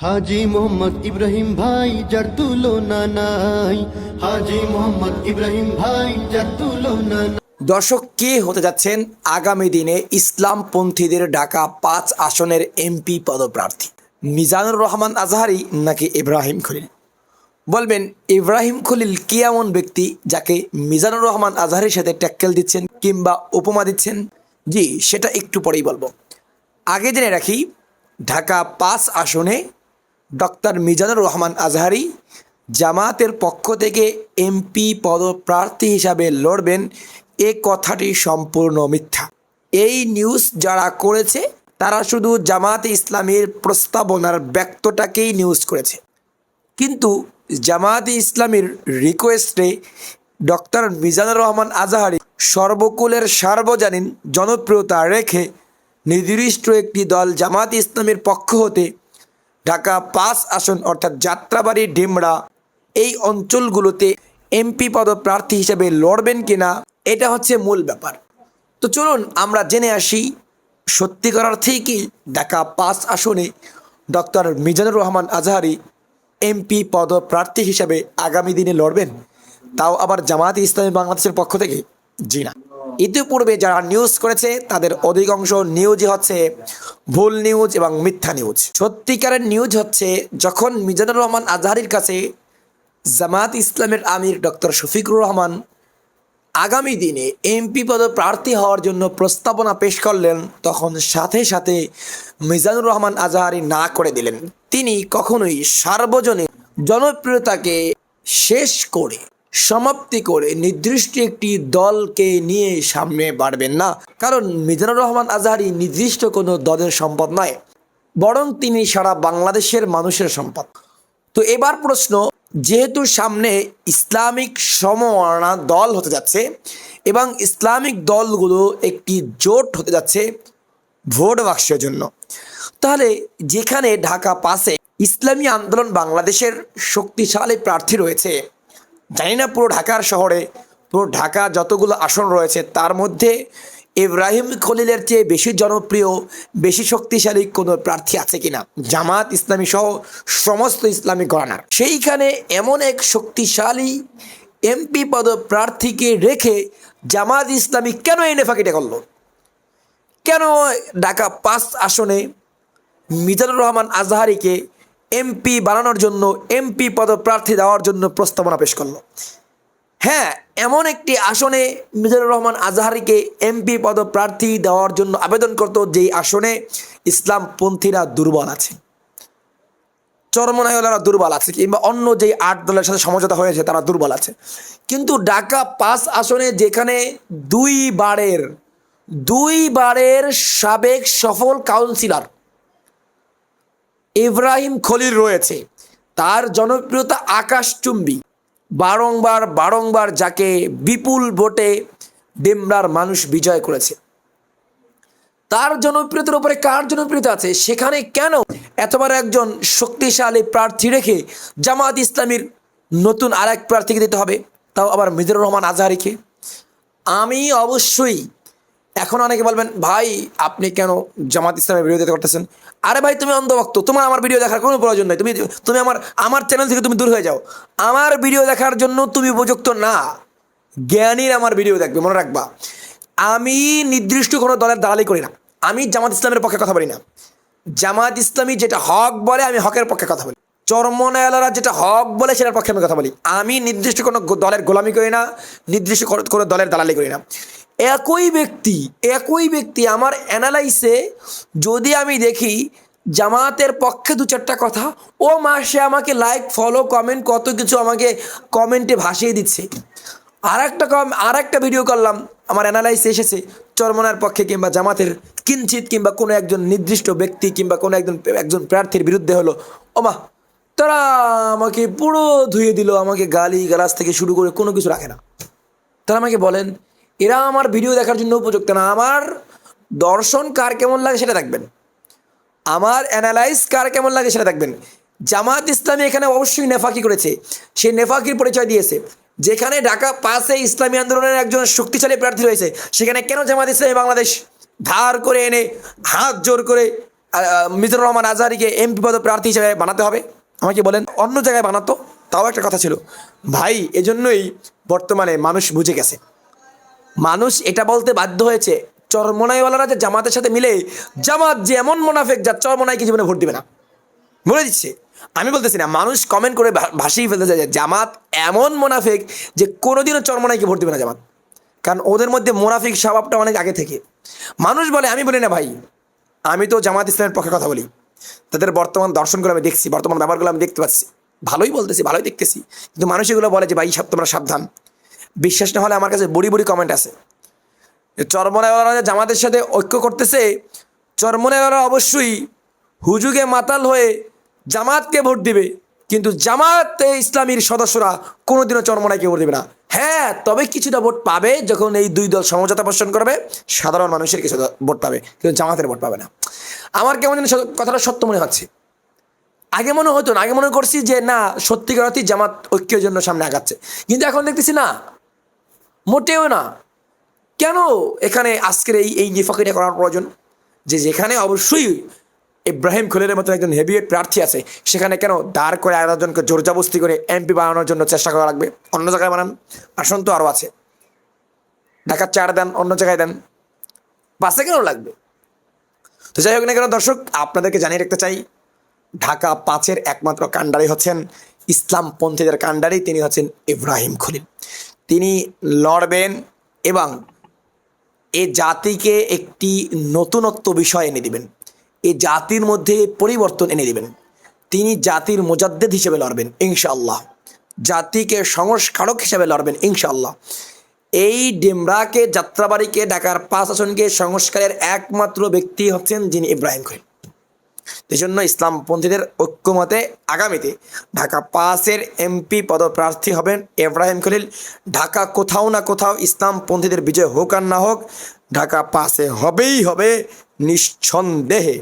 হাজি মোহাম্মদ ইব্রাহিম ভাই, যার তুলনা নাই। হাজি মোহাম্মদ ইব্রাহিম ভাই, যার তুলনা দর্শক, কে হতে যাচ্ছেন আগামী দিনে ইসলামপন্থীদের ডাকা পাঁচ আসনের এমপি পদপ্রার্থী? মিজানুর রহমান আজহারি নাকি ইব্রাহিম খলিল? বলবেন, ইব্রাহিম খলিল কি এমন ব্যক্তি যাকে মিজানুর রহমান আজহারির সাথে ট্যাক্কেল দিচ্ছেন কিংবা উপমা দিচ্ছেন? জি, সেটা একটু পরেই বলব। আগে জেনে রাখি, ঢাকা পাঁচ আসনে ডক্টর মিজানুর রহমান আজহারি জামাতের পক্ষ থেকে এমপি পদপ্রার্থী হিসাবে লড়বেন, এ কথাটি সম্পূর্ণ মিথ্যা। এই নিউজ যারা করেছে, তারা শুধু জামাতে ইসলামের প্রস্তাবনার ব্যক্তটাকেই নিউজ করেছে। কিন্তু জামায়াতে ইসলামের রিকোয়েস্টে ডক্টর মিজানুর রহমান আজাহারি সর্বকুলের সার্বজনীন জনপ্রিয়তা রেখে নির্দিষ্ট একটি দল জামাত ইসলামের পক্ষ হতে ঢাকা পাঁচ আসন অর্থাৎ যাত্রাবাড়ি ডেমরা এই অঞ্চলগুলোতে এমপি পদপ্রার্থী হিসেবে লড়বেন কিনা, এটা হচ্ছে মূল ব্যাপার। তো চলুন আমরা জেনে আসি সত্যিকার অর্থেই কি ঢাকা পাঁচ আসনে ডক্টর মিজানুর রহমান আজহারি এমপি পদপ্রার্থী হিসেবে আগামী দিনে লড়বেন? তাও আবার জামায়াত ইসলামী বাংলাদেশের পক্ষ থেকে? জি না। ইতিপূর্বে যারা নিউজ করেছে, তাদের অধিকাংশ নিউজই হচ্ছে ভুল নিউজ এবং মিথ্যা নিউজ সত্যিকারের নিউজ হচ্ছে যখন মিজানুর রহমান আজহারির কাছে জামায়াত ইসলামের আমির ডক্টর শফিকুর রহমান আগামী দিনে এমপি পদ প্রার্থী হওয়ার জন্য প্রস্তাবনা পেশ করলেন, তখন সাথে সাথে মিজানুর রহমান আজহারি না করে দিলেন। তিনি কখনোই সার্বজনীন জনপ্রিয়তাকে শেষ করে সমাপ্তি করে নির্দিষ্ট একটি দলকে নিয়ে সামনে বাড়বেন না। কারণ মিজানুর রহমান আজাহারি নির্দিষ্ট কোনো দলের সম্পদ নয়, বরং তিনি সারা বাংলাদেশের মানুষের সম্পদ। তো এবার প্রশ্ন, যেহেতু সামনে ইসলামিক সমমনা দল হতে যাচ্ছে এবং ইসলামিক দলগুলো একটি জোট হতে যাচ্ছে ভোট বাক্সের জন্য, তাহলে যেখানে ঢাকা পাশে ইসলামী আন্দোলন বাংলাদেশের শক্তিশালী প্রার্থী রয়েছে জানি না পুরো ঢাকার শহরে, পুরো ঢাকা যতগুলো আসন রয়েছে, তার মধ্যে ইব্রাহিম খলিলের চেয়ে বেশি জনপ্রিয়, বেশি শক্তিশালী কোনো প্রার্থী আছে কিনা? জামাত ইসলামী সহ সমস্ত ইসলামী ঘরানার সেইখানে এমন এক শক্তিশালী এমপি পদ প্রার্থীকে রেখে জামাত ইসলামী কেন এনে ফাঁকিটা করল? কেন ঢাকা পাঁচ আসনে মিজানুর রহমান আজহারিকে এমপি বানানোর জন্য এমপি পদপ্রার্থী দেওয়ার জন্য প্রস্তাবনা পেশ করল। হ্যাঁ এমন একটি আসনে মিজানুর রহমান আজহারিকে এমপি পদপ্রার্থী দেওয়ার জন্য আবেদন করত, যেই আসনে ইসলামপন্থীরা দুর্বল আছে। চরমনায়লারা দুর্বল আছে, কিংবা অন্য যেই আট দলের সাথে সমঝোতা হয়েছে, তারা দুর্বল আছে। কিন্তু ঢাকা পাঁচ আসনে যেখানে দুই বারের দুই বারের সাবেক সফল কাউন্সিলর ইব্রাহিম খলিল রয়েছে। তার জনপ্রিয়তা আকাশচুম্বী। বারংবার বারংবার যাকে বিপুল ভোটে ডেমরার মানুষ বিজয় করেছে। তার জনপ্রিয়তার উপরে কার জনপ্রিয়তা আছে? সেখানে কেন এতবার একজন শক্তিশালী প্রার্থী রেখে জামাত ইসলামীর নতুন আর এক প্রার্থীকে দিতে হবে? তাও আবার মিজুর রহমান আজহারিকে। আমি অবশ্যই এখন অনেকে বলবেন, ভাই, আপনি কেন জামাত ইসলামের বিরোধিতা করতেছেন? আরে ভাই, তুমি অন্ধভক্ত, তোমার আমার ভিডিও দেখার কোনো প্রয়োজন নাই। তুমি তুমি আমার আমার চ্যানেল থেকে তুমি দূর হয়ে যাও। আমার ভিডিও দেখার জন্য তুমি উপযুক্ত না। জ্ঞানীর আমার ভিডিও দেখবে, মনে রাখবা। আমি নির্দিষ্ট কোনো দলের দালালি করি না। আমি জামাত ইসলামের পক্ষে কথা বলি না। জামাত ইসলামী যেটা হক বলে, আমি হকের পক্ষে কথা বলি। চর্মনায়ালরা যেটা হক বলে, সেটার পক্ষে আমি কথা বলি। আমি নির্দিষ্ট কোনো দলের গোলামি করি না, নির্দিষ্ট কোনো দলের দালালি করি না। একই ব্যক্তি একই ব্যক্তি আমার অ্যানালাইসে যদি আমি দেখি জামাতের পক্ষে দু চারটা কথা, ও মাসে আমাকে লাইক ফলো কমেন্ট কত কিছু আমাকে কমেন্টে ভাসিয়ে দিচ্ছে। আর একটা কম আর একটা ভিডিও করলাম, আমার অ্যানালাইস এসেছে, চরমনার পক্ষে কিংবা জামাতের কিঞ্চিত কিংবা কোনো একজন নির্দিষ্ট ব্যক্তি কিংবা কোনো একজন একজন প্রার্থীর বিরুদ্ধে হলো ওমা তারা আমাকে পুরো ধুয়ে দিল, আমাকে গালি গালাজ থেকে শুরু করে কোনো কিছু রাখে না। তারা আমাকে বলেন এরা আমার ভিডিও দেখার জন্য উপযুক্ত না। আমার দর্শন কার কেমন লাগে সেটা দেখবেন। আমার অ্যানালাইজ কার কেমন লাগে সেটা দেখবেন। জামাত ইসলামী এখানে অবশ্যই নেফাকি করেছে। সে নেফাকির পরিচয় দিয়েছে। যেখানে ঢাকা পাশে ইসলামী আন্দোলনের একজন শক্তিশালী প্রার্থী রয়েছে সেখানে কেন জামাত ইসলামী বাংলাদেশ ধার করে এনে হাত জোর করে আহ, মিজানুর রহমান আজহারিকে এমপি পদ প্রার্থী হিসেবে বানাতে হবে? আমাকে বলেন অন্য জায়গায় বানাতো? তাও একটা কথা ছিল। ভাই এজন্যই বর্তমানে মানুষ বুঝে গেছে। মানুষ এটা বলতে বাধ্য হয়েছে, চরমনাইওয়ালারা যে জামাতের সাথে মিলে, জামাত যে এমন মোনাফেক যা চরমনাইকে জীবনে ভোট দিবে না। বলে দিচ্ছে। আমি বলতেছি না, মানুষ কমেন্ট করে ভাসিয়ে ফেলতে চায় যে জামাত এমন মোনাফেক যে কোনোদিনও চরমনাইকে ভোট দিবে না জামাত। কারণ ওদের মধ্যে মোনাফিক স্বভাবটা অনেক আগে থেকে। মানুষ বলে, আমি বলি না ভাই, আমি তো জামাত ইসলামের পক্ষে কথা বলি। তাদের বর্তমান দর্শনগুলো আমি দেখছি, বর্তমান ব্যাপারগুলো আমি দেখতে পাচ্ছি। ভালোই বলতেছি, ভালোই দেখতেছি। কিন্তু মানুষ এগুলো বলে যে, ভাই, সব তোমরা সাবধান। বিশ্বাস না হলে আমার কাছে বড়ি বড়ি কমেন্ট আছে। চরমনাওয়ালা জামাতের সাথে ঐক্য করতেছে চরমনাওয়ালা অবশ্যই হুজুগে মাতাল হয়ে জামাতকে ভোট দিবে। কিন্তু জামাত ইসলামীর সদস্যরা কোনোদিনও চরমনাইকে ভোট দেবে না। হ্যাঁ তবে কিছুটা ভোট পাবে যখন এই দুই দল সমঝোতা পোষণ করবে, সাধারণ মানুষের কিছু ভোট পাবে, কিন্তু জামাতের ভোট পাবে না। আমার কেমন যেন কথাটা সত্য মনে হচ্ছে। আগে মনে হতো না, আগে মনে করছি যে না, সত্যিকার জামাত ঐক্যের জন্য সামনে আগাচ্ছে। কিন্তু এখন দেখতেছি না। মোটেও না। কেন এখানে আজকের এই এই নিফাকিটা করার প্রয়োজন? যে যেখানে অবশ্যই ইব্রাহিম খলিলের মতো একজন হেভিওয়েট প্রার্থী আছে, সেখানে কেন দাঁড় করে আরেকজনকে জোরজাবস্তি করে এমপি বানানোর জন্য চেষ্টা করা লাগবে? অন্য জায়গায় বানান। আসন তো আরও আছে। ঢাকার চার দেন, অন্য জায়গায় দেন। বাসে কেন লাগবে? তো যাই হোক না কেন, দর্শক, আপনাদেরকে জানিয়ে রাখতে চাই, ঢাকা পাঁচের একমাত্র কাণ্ডারি হচ্ছেন ইসলাম ইসলামপন্থীদের কাণ্ডারি, তিনি হচ্ছেন ইব্রাহিম খলিল। তিনি লড়বেন এবং এ জাতিকে একটি নতুনত্ব বিষয় এনে দিবেন। এ জাতির মধ্যে পরিবর্তন এনে দিবেন। তিনি জাতির মোজাদ্দেদ হিসেবে লড়বেন, ইনশাআল্লাহ। জাতিকে সংস্কারক হিসেবে লড়বেন, ইনশাআল্লাহ। এই ডেমরাকে, যাত্রাবাড়িকে, ঢাকার পাঁচ আসনকে সংস্কারের একমাত্র ব্যক্তি হচ্ছেন যিনি ইব্রাহিম খলিল। এই জন্য ইসলামপন্থীদের ঐক্যমতে আগামীতে ঢাকা পাঁচের এমপি পদপ্রার্থী হবেন এব্রাহিম খলিল। ঢাকা কোথাও না কোথাও ইসলামপন্থীদের বিজয় হোক আর না হোক, ঢাকা পাঁচে হবেই হবে নিঃসন্দেহে।